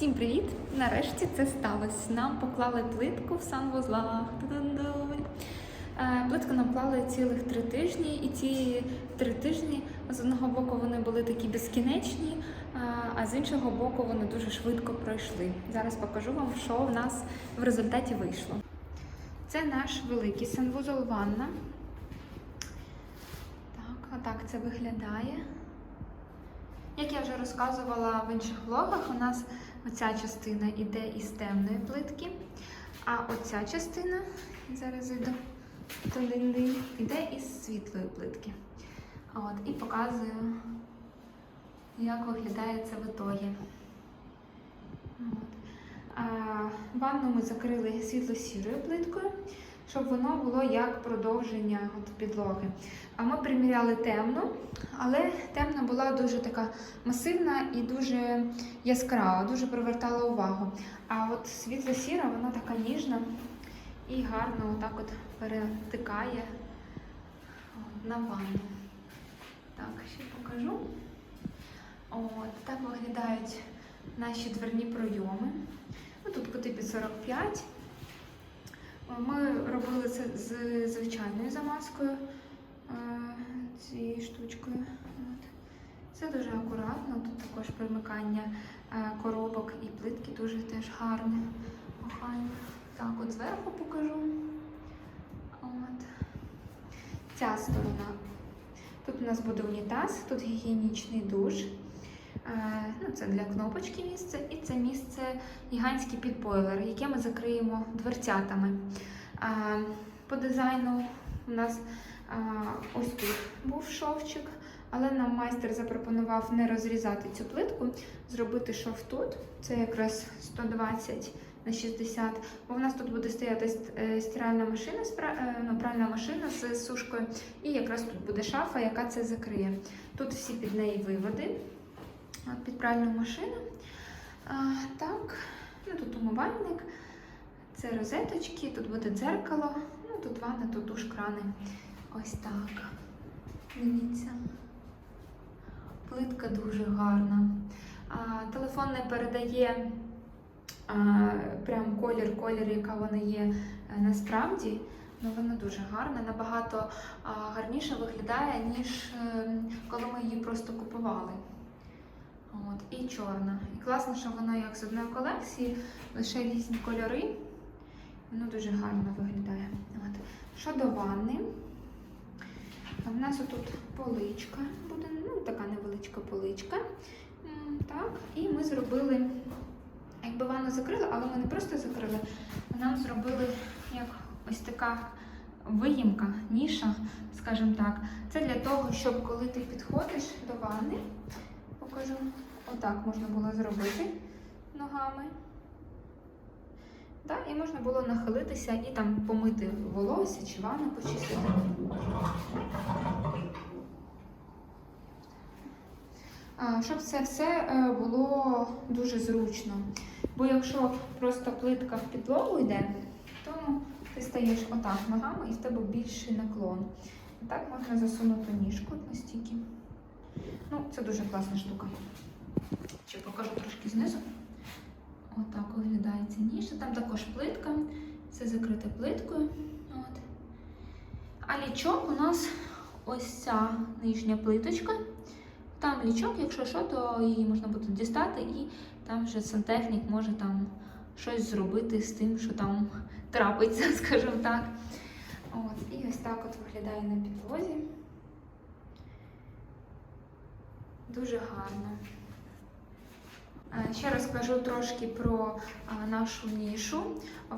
Всім привіт! Нарешті це сталося. Нам поклали плитку в санвузлах. Е, Плитку нам клали цілих три тижні, і ці три тижні з одного боку вони були такі безкінечні, е, а з іншого боку вони дуже швидко пройшли. Зараз покажу вам, що в нас в результаті вийшло. Це наш великий санвузол ванна. Так, отак це виглядає. Як я вже розказувала в інших влогах, у нас оця частина йде із темної плитки, а оця частина, зараз йду туди, йде із світлої плитки. От, і показую, як виглядає це в ітогі. Ванну ми закрили світло-сірою плиткою, щоб воно було як продовження от, підлоги. А ми приміряли темну, але темна була дуже така масивна і дуже яскрава, дуже привертала увагу. А от світло-сіра, вона така ніжна і гарно отак от перетикає на ванну. Так, ще покажу. От, так виглядають наші дверні пройоми. Ну, тут кути під 45. Ми робили це з звичайною замазкою е, цією штучкою. Це дуже акуратно. Тут також примикання е, коробок і плитки дуже теж гарне. Так, от зверху покажу. От. Ця сторона. Тут у нас буде унітаз, тут гігієнічний душ. Е, Ну, це для кнопочки місце, і це місце гігантський підбойлер, яке ми закриємо дверцятами. Е, По дизайну у нас е, ось тут був шовчик, але нам майстер запропонував не розрізати цю плитку, зробити шов тут. Це якраз 120 на 60, бо в нас тут буде стояти стиральна машина, ну, пральна машина з сушкою, і якраз тут буде шафа, яка це закриє. Тут всі під неї виводи під пральну машину. А, так, ну тут умивальник, це розеточки, тут буде дзеркало, ну тут ванна, тут душ, крани. Ось так. Дивіться. Плитка дуже гарна. А, телефон не передає а, прям колір, колір, яка вона є е, насправді. Ну, вона дуже гарна, набагато а, гарніше виглядає, ніж е, коли ми її просто купували. От, і чорна. І класно, що воно як з одної колекції, лише різні кольори. Воно дуже гарно виглядає. От. Щодо ванни, в нас тут поличка буде, ну така невеличка поличка. Так, і ми зробили, якби ванну закрили, але ми не просто закрили, нам зробили як ось така виїмка, ніша, скажімо так. Це для того, щоб коли ти підходиш до ванни, покажу. Отак можна було зробити ногами. Да, і можна було нахилитися і там помити волосся чи ванну почистити. Щоб це все е, було дуже зручно. Бо якщо просто плитка в підлогу йде, то ти стаєш отак ногами і в тебе більший наклон. Так можна засунути ніжку настільки. Ну, це дуже класна штука. Ще покажу трошки знизу. Отак виглядає ця ніша. Там також плитка, все закрите плиткою. От. А лічок у нас ось ця нижня плиточка. Там лічок, якщо що, то її можна буде дістати, і там вже сантехнік може там щось зробити з тим, що там трапиться, скажімо так. От. І ось так от виглядає на підлозі. Дуже гарно. Е, Ще розкажу трошки про нашу нішу.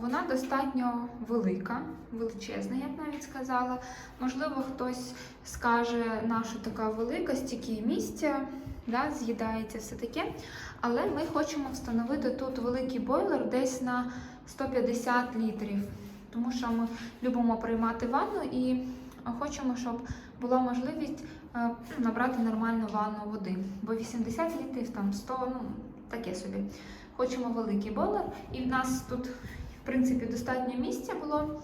Вона достатньо велика, величезна, я б навіть сказала. Можливо, хтось скаже, наша така велика, стільки місця, да, з'їдається все таке. Але ми хочемо встановити тут великий бойлер десь на 150 літрів, тому що ми любимо приймати ванну і хочемо, щоб була можливість е, набрати нормальну ванну води. Бо 80 літрів, там 100, ну таке собі. Хочемо великий бойлер, і в нас тут, в принципі, достатньо місця було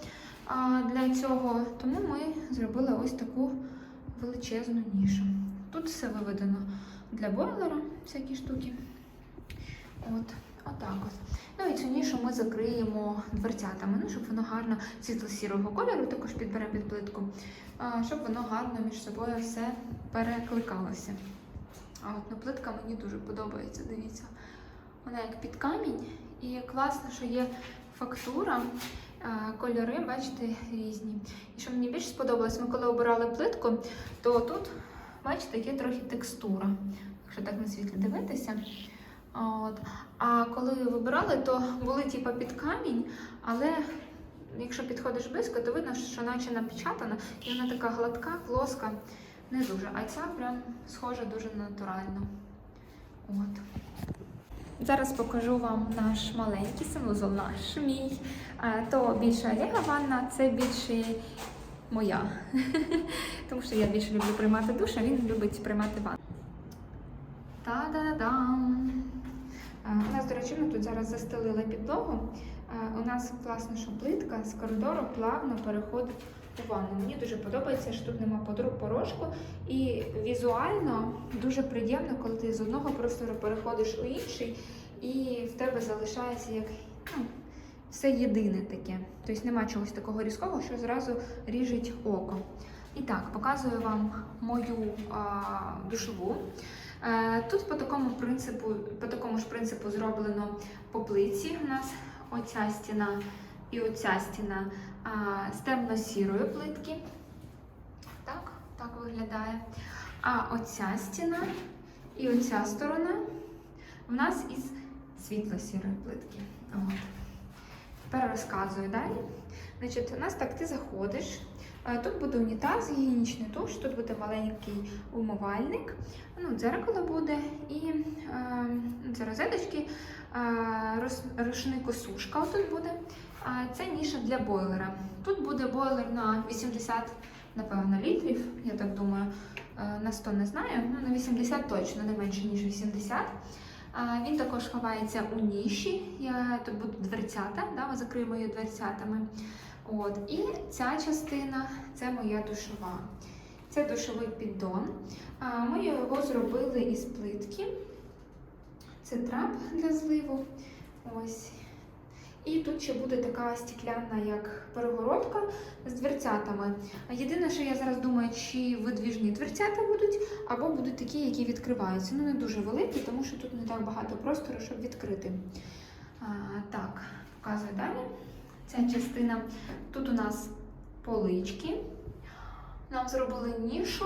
для цього, тому ми зробили ось таку величезну нішу. Тут все виведено для бойлера, всякі штуки. От Отак от. Ну і цю нішу ми закриємо дверцятами, ну, щоб воно гарно світло-сірого кольору також підбере під плитку, щоб воно гарно між собою все перекликалося. А от ну, плитка мені дуже подобається, дивіться. Вона як під камінь, і класно, що є фактура, кольори, бачите, різні. І що мені більше сподобалось, ми коли обирали плитку, то тут, бачите, є трохи текстура. Якщо так на світлі дивитися. От. А коли вибирали, то були типу під камінь, але якщо підходиш близько, то видно, що наче напечатана, і вона така гладка, плоска, не дуже. А ця прям схожа дуже натурально. От. Зараз покажу вам наш маленький санвузол, наш мій. То більше Олега ванна, це більше моя. Тому що я більше люблю приймати душ, а він любить приймати ванну. Та-да-дам! Е, У нас, до речі, ми тут зараз застелили підлогу. Е, У нас класно, що плитка з коридору плавно переходить у ванну. Мені дуже подобається, що тут нема порожку. І візуально дуже приємно, коли ти з одного простору переходиш у інший, і в тебе залишається як ну, все єдине таке. Тобто нема чогось такого різкого, що зразу ріжить око. І так, показую вам мою а, душову. Е, Тут по такому принципу, по такому ж принципу зроблено по плиці. У нас оця стіна і оця стіна з темно-сірої плитки. Так, так виглядає. А оця стіна і оця сторона в нас із світло-сірої плитки. От. Тепер розказую далі. Значить, у нас так ти заходиш. Тут буде унітаз, гігієнічний туш, тут буде маленький умивальник, ну, дзеркало буде і е, це розеточки, е, рушникосушка тут буде. Це ніша для бойлера. Тут буде бойлер на 80, напевно, літрів, я так думаю. Е, На 100 не знаю, ну на 80 точно, не менше, ніж 80. А, Він також ховається у ніші. Я, тут будуть дверцята, да, ми закриємо її дверцятами. От. І ця частина це моя душова. Це душовий піддон. Ми його зробили із плитки. Це трап для зливу. Ось. І тут ще буде така стекляна, як перегородка з дверцятами. Єдине, що я зараз думаю, чи видвіжні дверцята будуть, або будуть такі, які відкриваються. Ну, не дуже великі, тому що тут не так багато простору, щоб відкрити. А, так, показую далі. Ця частина. Тут у нас полички. Нам зробили нішу.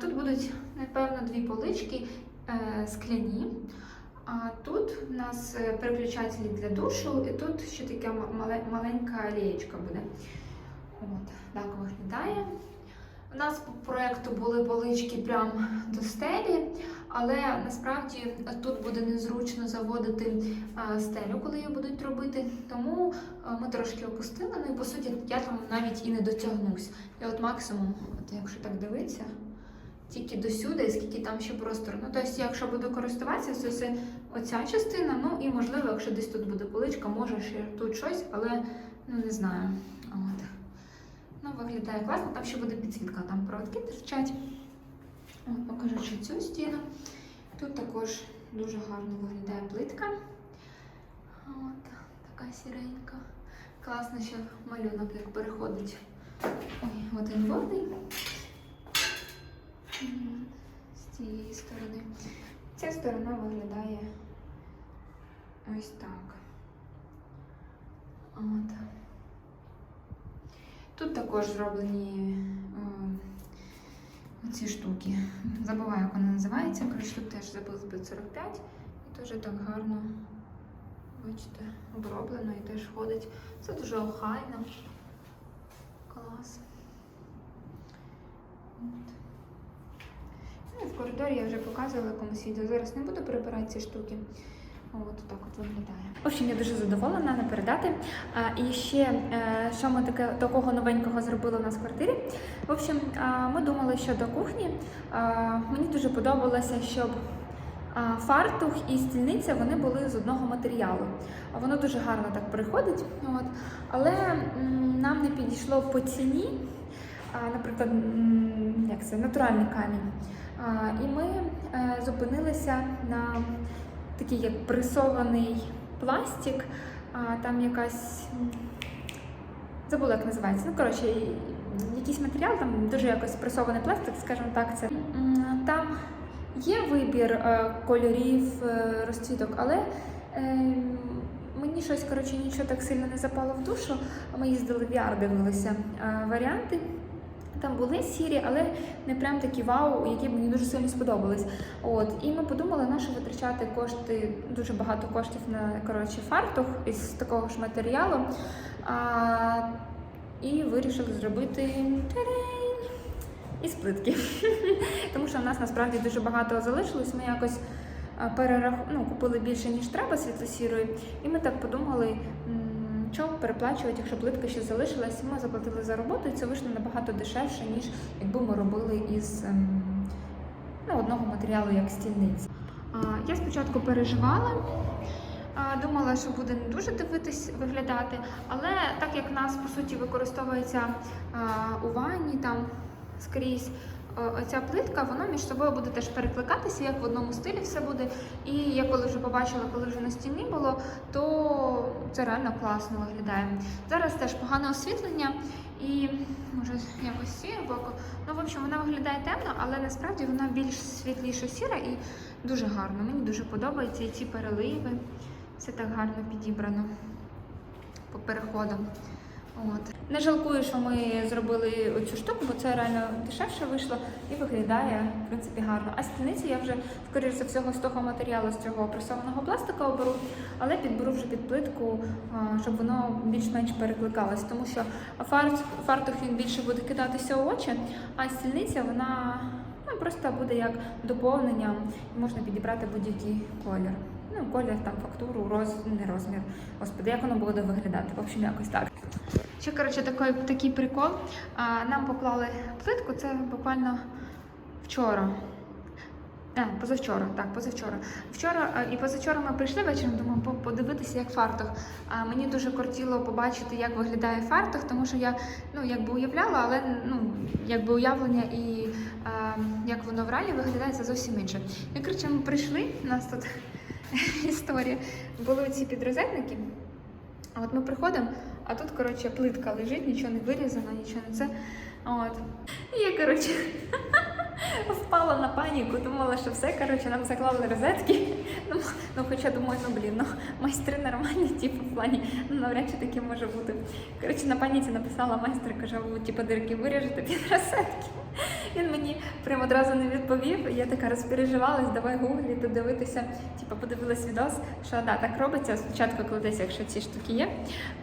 Тут будуть, напевно, дві полички е, скляні. А тут у нас е, переключателі для душу, і тут ще така маленька лієчка буде. От, так виглядає. У нас по проєкту були полички прямо до стелі, але насправді тут буде незручно заводити стелю, коли її будуть робити. Тому ми трошки опустили. Ну і по суті я там навіть і не дотягнусь. Я от максимум, от якщо так дивитися, тільки до сюди, скільки там ще простору. Ну, тобто, якщо буду користуватися, то це оця частина. Ну і можливо, якщо десь тут буде поличка, може ще тут щось, але ну не знаю. От. Ну, виглядає класно, там ще буде підсвітка, там проводки торчать. От, покажу ще цю стіну. Тут також дуже гарно виглядає плитка. От, така сіренька. Класно, що малюнок як переходить. Ой, один в один. З цієї сторони. Ця сторона виглядає ось так. От. Тут також зроблені е, ці штуки. Забуваю, як вона називається. Коротше, тут теж забив 45 і дуже так гарно, бачите, оброблено і теж ходить. Це дуже охайно. Клас. От. Ну, і в коридорі я вже показувала комусь відео. Зараз не буду перебирати ці штуки. От так от виглядає. В общем, я дуже задоволена не передати. А, і ще е, що ми таке такого новенького зробили у нас в квартирі. В общем, ми думали, що до кухні мені дуже подобалося, щоб фартух і стільниця вони були з одного матеріалу. Воно дуже гарно так приходить. От. Але нам не підійшло по ціні, наприклад, як це, натуральний камінь. І ми е, зупинилися на такий як пресований пластик, а, там якась. Забула, як називається. Ну, коротше, якийсь матеріал, там дуже якось пресований пластик, скажімо так, це. Там є вибір е, кольорів, е, розцвіток, але ем, мені щось, коротше, нічого так сильно не запало в душу. Ми їздили в VR, дивилися е, варіанти. Там були сірі, але не прям такі вау, які мені дуже сильно сподобались. От і ми подумали, на що витрачати кошти, дуже багато коштів на коротше фартух із такого ж матеріалу. А, і вирішили зробити із плитки. Тому що в нас насправді дуже багато залишилось. Ми якось перерах... ну, купили більше, ніж треба світло-сірої. І ми так подумали, що переплачувати, якщо плитка ще залишилась. Ми заплатили за роботу, і це вийшло набагато дешевше, ніж якби ми робили із ем, ну, одного матеріалу, як стільниці. Я спочатку переживала. Думала, що буде не дуже дивитись виглядати, але так як нас по суті використовується у ванні там скрізь оця плитка, воно між собою буде теж перекликатися, як в одному стилі все буде. І я коли вже побачила, коли вже на стіні було, то це реально класно виглядає. Зараз теж погане освітлення і може якось цієї боку. Ну, в общем, вона виглядає темно, але насправді вона більш світліше сіра і дуже гарно. Мені дуже подобається і ці переливи. Все так гарно підібрано по переходам. От. Не жалкую, що ми зробили оцю штуку, бо це реально дешевше вийшло і виглядає в принципі гарно. А стільниці я вже, скоріш за всього, з того матеріалу, з цього пресованого пластика оберу, але підберу вже під плитку, щоб воно більш-менш перекликалось. Тому що фарт, фартух він більше буде кидатися у очі, а стільниця вона ну, просто буде як доповнення, і можна підібрати будь-який колір. Ну, колір, там, фактуру, роз... не розмір. Господи, як воно буде виглядати? В общем, якось так. Ще, коротше, такий, такий прикол. А, нам поклали плитку, це буквально вчора. А, позавчора, так, позавчора. Вчора і позавчора ми прийшли вечором, думаю, подивитися, як фартух. А мені дуже кортіло побачити, як виглядає фартух, тому що я ну, якби уявляла, але ну, якби уявлення і а, як воно в реалі виглядає, це зовсім інше. І коротше, ми прийшли, нас тут історія. Були ці підрозетники. А от ми приходимо, а тут, коротше, плитка лежить, нічого не вирізано, нічого не це. От. І я, коротше, впала на паніку, думала, що все, коротше, нам заклали розетки. Ну, ну хоча думаю, ну блін, ну майстри нормальні, типу, в плані, ну навряд чи таке може бути. Коротше, на паніці написала майстер, каже, ви типу дирки виріжете під розетки. Він мені прямо одразу не відповів. Я така розпереживалась, давай гугліти, дивитися. Типу, подивилась відос, що да, так робиться. Спочатку кладеться, якщо ці штуки є,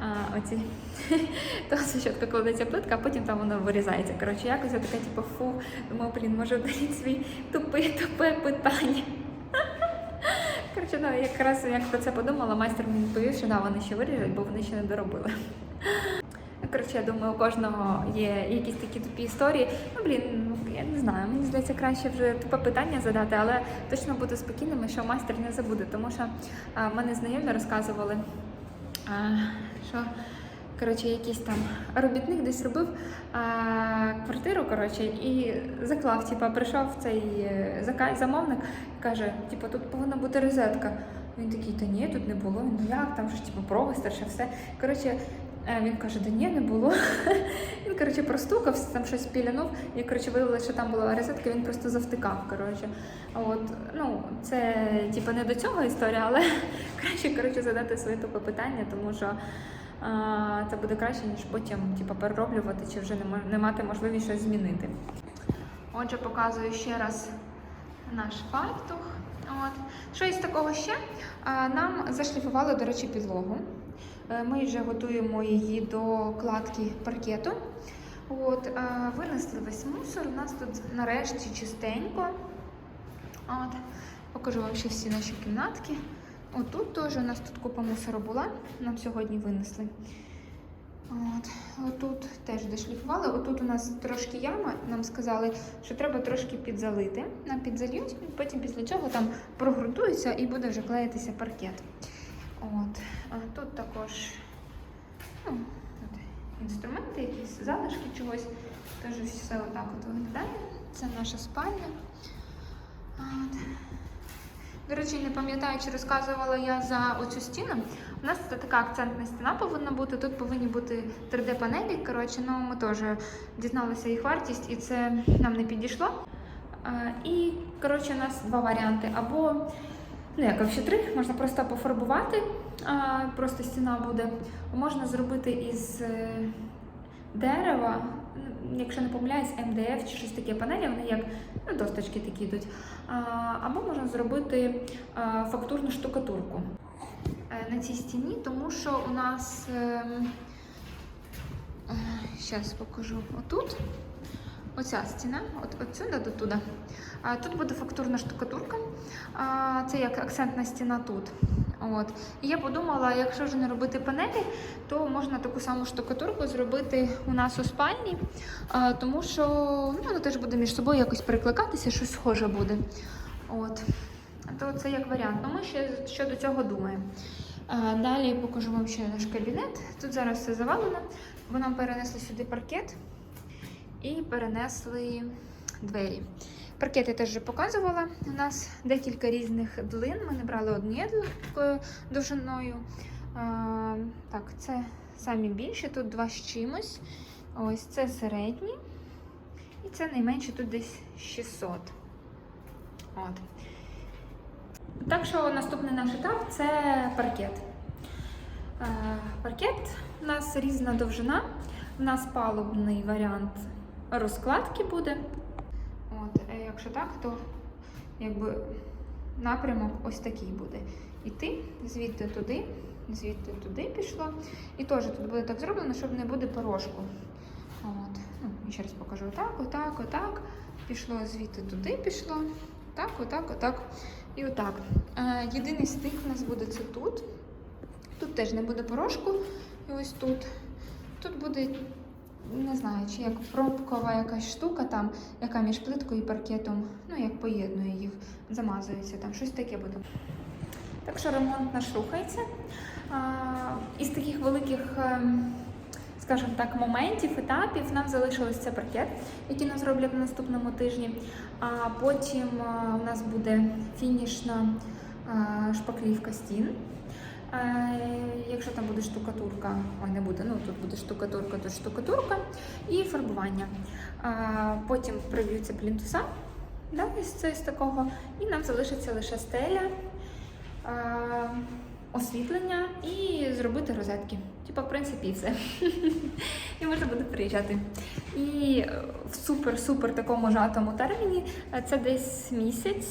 а, оці, то спочатку кладеться плитка, а потім там воно вирізається. Коротше, якось я така, типу, фу, думаю, блін, може вдаріть свій тупе, тупе питання. Коротше, ну, якраз як про це подумала, майстер мені відповів, що да, вони ще виріжуть, бо вони ще не доробили. Ну, Коротше, я думаю, у кожного є якісь такі тупі історії. Ну, блін, ну, я не знаю, мені здається, краще вже тупе питання задати, але точно бути спокійними, що майстер не забуде, тому що а, мене знайомі розказували, а, що коротше, якийсь там робітник десь робив а, квартиру, коротше, і заклав, типа, прийшов цей е, зака- замовник і каже, типу, тут повинна бути розетка. Він такий, та ні, тут не було. Він, ну як, там ж типу провод старше, все. Коротше, він каже, да ні, не було. Він, коротше, простукався, там щось пілянув, і коротше, виявилося, що там була розетка, він просто завтикав. Коротше. От, ну, це типу, не до цього історія, але краще коротше, задати своє тупе питання, тому що а, це буде краще, ніж потім типу, перероблювати чи вже не, не мати можливість щось змінити. Отже, показую ще раз наш фартух. От. Що такого ще? А, Нам зашліфували, до речі, підлогу. Е, Ми вже готуємо її до кладки паркету. От, винесли весь мусор. У нас тут нарешті чистенько. От. Покажу вам ще всі наші кімнатки. Отут теж у нас тут купа мусору була. Нам сьогодні винесли. От, отут теж дошліфували. Отут у нас трошки яма. Нам сказали, що треба трошки підзалити. Нам підзальють, потім після цього там прогрунтується і буде вже клеїтися паркет. От. Тут також ну, от, інструменти, якісь залишки чогось. Теж все отак от виглядає. Це наша спальня. От. До речі, не пам'ятаю, чи розказувала я за оцю стіну. У нас це така акцентна стіна повинна бути. Тут повинні бути 3D-панелі. Коротше, ну ми теж дізналися їх вартість, і це нам не підійшло. І коротше, у нас два варіанти. Або ну як взагалі три, можна просто пофарбувати, просто стіна буде. Можна зробити із е, дерева, якщо не помиляюсь, МДФ чи щось таке панелі, вони як ну, досточки такі йдуть. Або можна зробити фактурну штукатурку е, на цій стіні, тому що у нас. Зараз покажу отут. Оця стіна, от отсюди до туди. Тут буде фактурна штукатурка. Це як акцентна стіна тут. От. І я подумала, якщо вже не робити панелі, то можна таку саму штукатурку зробити у нас у спальні, а, тому що ну, воно теж буде між собою якось перекликатися, щось схоже буде. От. То це як варіант. Ну, ми ще щодо цього думаємо. А, Далі покажу вам ще наш кабінет. Тут зараз все завалено, бо нам перенесли сюди паркет і перенесли двері. Паркет я теж вже показувала. У нас декілька різних длин. Ми не брали однією довжиною. Так, це самі більші, тут два з чимось. Ось це середні. І це найменше тут десь 600. От. Так що наступний наш етап це паркет. Паркет у нас різна довжина. У нас палубний варіант розкладки буде. Якщо так, то якби напрямок ось такий буде. Іти звідти туди, звідти туди пішло. І теж тут буде так зроблено, щоб не буде порошку. От. Ну, ще раз покажу отак, отак, отак. Пішло звідти туди, пішло. Так, отак, отак. І отак. Е, єдиний стик у нас буде це тут. Тут теж не буде порошку. І ось тут. Тут буде, не знаю, чи як пробкова якась штука там, яка між плиткою і паркетом, ну як поєднує їх, замазується там, щось таке буде. Так що ремонт наш рухається. А, із таких великих, ем, скажімо так, моментів, етапів нам залишилось це паркет, який нам зроблять на наступному тижні. А потім у нас буде фінішна шпаклівка стін. Якщо там буде штукатурка, ой, не буде, ну тут буде штукатурка, тут штукатурка і фарбування. Потім приб'ються плінтуса, да, із, це- з такого, і нам залишиться лише стеля, освітлення і зробити розетки. Типа, в принципі, все. І можна буде приїжджати. І в супер-супер такому жатому терміні це десь місяць.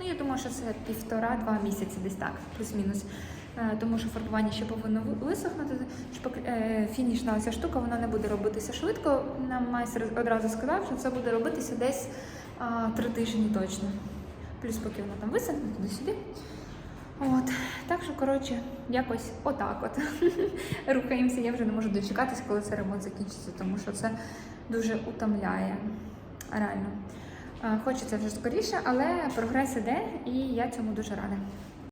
Ну, я думаю, що це півтора-два місяці, десь так, плюс-мінус. Е, Тому що фарбування ще повинно висохнути. Е, Фінішна ця штука вона не буде робитися швидко. Нам майстер одразу сказав, що це буде робитися десь три тижні точно. Плюс поки вона там висохне, туди-сюди. От. Так що, коротше, якось отак от. Рухаємося. Я вже не можу дочекатись, коли цей ремонт закінчиться, тому що це дуже утомляє. Реально. Е, Хочеться вже скоріше, але прогрес іде, і я цьому дуже рада.